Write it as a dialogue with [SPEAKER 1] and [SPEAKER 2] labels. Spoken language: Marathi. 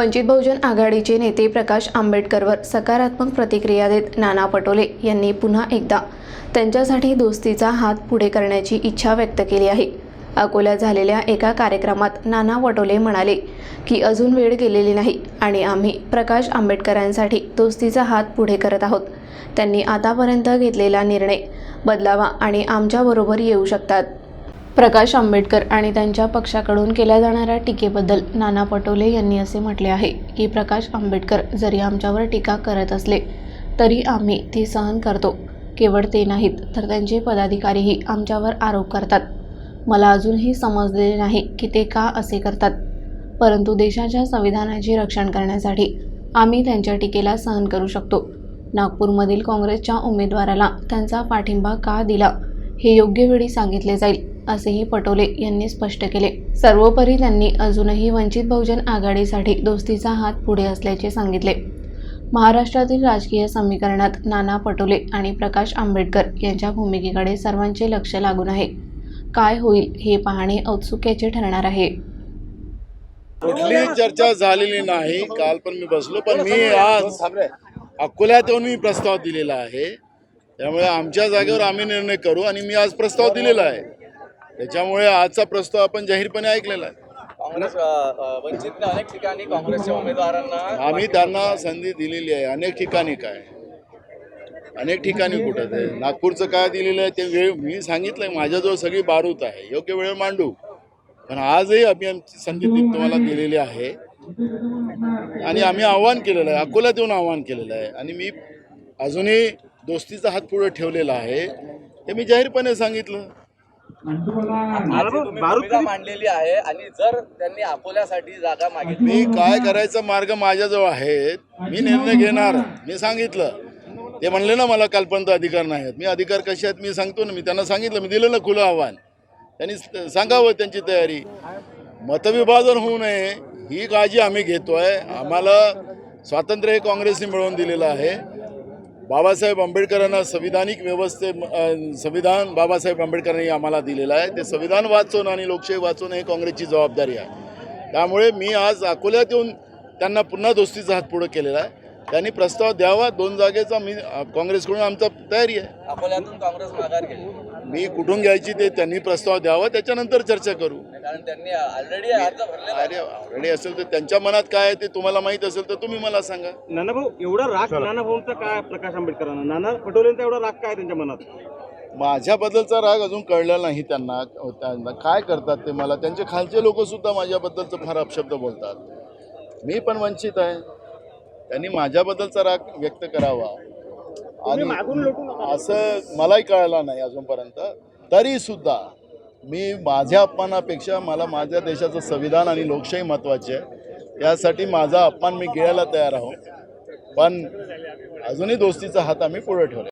[SPEAKER 1] वंचित बहुजन आघाडीचे नेते प्रकाश आंबेडकरवर सकारात्मक प्रतिक्रिया देत नाना पटोले यांनी पुन्हा एकदा त्यांच्यासाठी दोस्तीचा हात पुढे करण्याची इच्छा व्यक्त केली आहे. अकोल्यात झालेल्या एका कार्यक्रमात नाना पटोले म्हणाले की अजून वेळ गेलेली नाही आणि आम्ही प्रकाश आंबेडकरांसाठी दोस्तीचा हात पुढे करत आहोत. त्यांनी आतापर्यंत घेतलेला निर्णय बदलावा आणि आमच्याबरोबर येऊ शकतात. प्रकाश आंबेडकर आणि त्यांच्या पक्षाकडून केल्या जाणाऱ्या टीकेबद्दल नाना पटोले यांनी असे म्हटले आहे की प्रकाश आंबेडकर जरी आमच्यावर टीका करत असले तरी आम्ही ती सहन करतो. केवळ ते नाहीत तर त्यांचे पदाधिकारीही आमच्यावर आरोप करतात. मला अजूनही समजलेले नाही की ते का असे करतात. परंतु देशाच्या संविधानाचे रक्षण करण्यासाठी आम्ही त्यांच्या टीकेला सहन करू शकतो. नागपूरमधील काँग्रेसच्या उमेदवाराला त्यांचा पाठिंबा का दिला हे योग्य वेळी सांगितले जाईल. असेही पटोले यांनी स्पष्ट केले. सर्वोपरी त्यांनी अजूनही वंचित बहुजन आघाडीसाठी दोस्तीचा हात पुढे असल्याचे सांगितले. महाराष्ट्रातील राजकीय समीकरणात नाना पटोले आणि प्रकाश आंबेडकर यांच्या भूमिकेकडे सर्वांचे लक्ष लागून आहे. काय होईल हे पाहणे औत्सुक्याचे ठरणार आहे.
[SPEAKER 2] कुठली चर्चा झालेली नाही. काल पण मी बसलो पण मी आज अकोल्यात येऊन मी प्रस्ताव दिलेला आहे. त्यामुळे आमच्या जागेवर आम्ही निर्णय करू आणि मी आज प्रस्ताव दिलेला आहे. त्याच्यामुळे आजचा प्रस्ताव आपण जाहीरपणे ऐकलेला आहे.
[SPEAKER 3] काँग्रेस वंचितने अनेक ठिकाणी काँग्रेसच्या उमेदवारांना
[SPEAKER 2] आम्ही त्यांना संधी दिलेली आहे. अनेक ठिकाणी काय? अनेक ठिकाणी कुठं ते नागपूरचं काय दिलेलं आहे ते वेळ मी सांगितलंय. माझ्याजवळ सगळी बारूत आहे. योग्य वेळ मांडू. पण आजही आम्ही आमची संधी तुम्हाला दिलेली आहे. आणि आम्ही आव्हान केलेलं आहे. अकोल्यात येऊन आव्हान केलेलं आहे. आणि मी अजूनही दोस्तीचा हात पुढे ठेवलेला आहे. हे मी जाहीरपणे सांगितलं.
[SPEAKER 3] मांडलेली आहे आणि जर त्यांनी अकोल्यासाठी जागा मागितली
[SPEAKER 2] मी काय करायचा मार्ग माझ्याजवळ आहे मी निर्णय घेणार. मी सांगितलं. ते म्हणले ना मला कालपर्यंत अधिकार नाही आहेत. मी अधिकार कसे आहेत मी सांगतो ना. मी त्यांना सांगितलं. मी दिलं ना खुलं आव्हान. त्यांनी सांगावं त्यांची तयारी. मतविभाजन होऊ नये ही काळजी आम्ही घेतोय. आम्हाला स्वातंत्र्य हे काँग्रेसने मिळवून दिलेलं आहे. बाबासाहेब आंबेडकरांना संविधानिक व्यवस्थे संविधान बाबासाहेब आंबेडकरांनी आम्हाला दिलेलं आहे. ते संविधान वाचून आणि लोकशाही वाचून हे काँग्रेसची जबाबदारी आहे. त्यामुळे मी आज अकोल्यात येऊन त्यांना पुन्हा दोस्तीचा हात पुढं केलेला आहे. त्यांनी प्रस्ताव द्यावा. दोन जागेचा मी काँग्रेसकडून आमचा तयारी आहे.
[SPEAKER 3] अकोल्यातून काँग्रेस माघार घेतली
[SPEAKER 2] मी कुठून घ्यायची ते त्यांनी प्रस्ताव द्यावा. त्याच्यानंतर चर्चा करू.
[SPEAKER 3] कारण त्यांनी ऑलरेडी
[SPEAKER 2] अरे ऑलरेडी असेल तर त्यांच्या मनात काय आहे ते तुम्हाला माहीत असेल तर तुम्ही मला सांगा.
[SPEAKER 4] नाना भाऊ एवढा राग नाना भाऊंचा काय प्रकाश आंबेडकरांना? नाना पटोलेंचा एवढा राग काय त्यांच्या मनात?
[SPEAKER 2] माझ्याबद्दलचा राग अजून कळलेला नाही त्यांना. त्यांना काय करतात ते मला? त्यांचे खालचे लोक सुद्धा माझ्याबद्दलचं फार अपशब्द बोलतात. मी पण वंचित आहे. त्यांनी माझ्याबद्दलचा राग व्यक्त करावा. आणि असं मलाही कळलं नाही अजूनपर्यंत. तरी सुद्धा मी माझ्या अपमानापेक्षा मला माझ्या देशाचं संविधान आणि लोकशाही महत्त्वाची आहे. त्यासाठी माझा अपमान मी गिळायला तयार आहोत. पण अजूनही दोस्तीचा हात आम्ही पुढे ठेवला